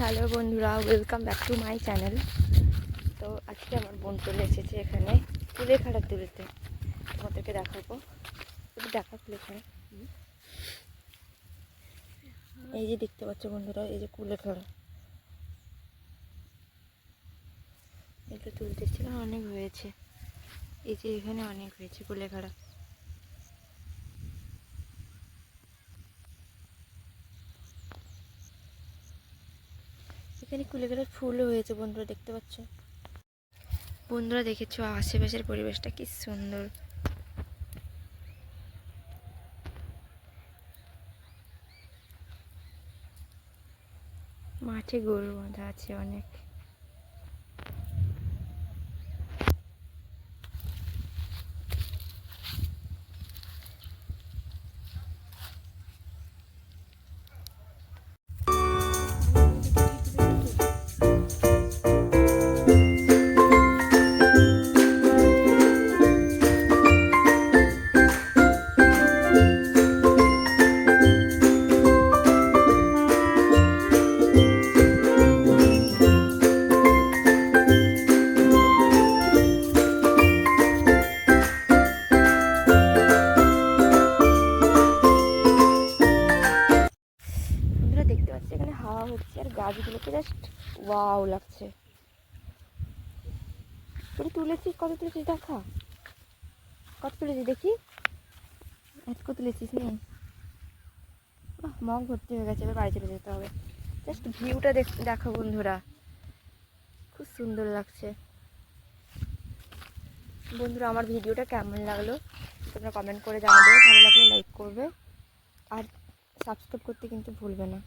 Hello বন্ধুরা welcome back to my channel তো আজকে আমার বোন চলে এসেছে এখানে তুলে খাড়া তুলেতে তোমাদেরকে দেখাবো। একটু দেখা এখানে। এই যে দেখতে পাচ্ছ বন্ধুরা, এই যে কুলে খাড়া এটা তুলতেছিল অনেক হয়েছে। এই যে এখানে অনেক হয়েছে কুলে এখানে কুলেখাড়ার ফুলও হয়েছে, বন্ধুরা দেখতে পাচ্ছ? বন্ধুরা দেখেছ, আশেপাশের পরিবেশটা কি সুন্দর। মাঠে গরু বাঁধা আছে অনেক। হচ্ছে আর গাছগুলোকে জাস্ট ওয়াও লাগছে। তুই তুলেছিস কত তুলেছিস দেখা? কত তুলেছিস দেখি? এত তুলেছিস নি। মগ ভর্তি হয়ে গেছে, এবার বাড়ি চলে যেতে হবে। জাস্ট ভিউটা দেখ, দেখো বন্ধুরা। খুব সুন্দর লাগছে। বন্ধুরা, আমার ভিডিওটা কেমন লাগল? তোমরা কমেন্ট করে জানাবে। ভালো লাগলে লাইক করবে। আর সাবস্ক্রাইব করতে কিন্তু ভুলবে না।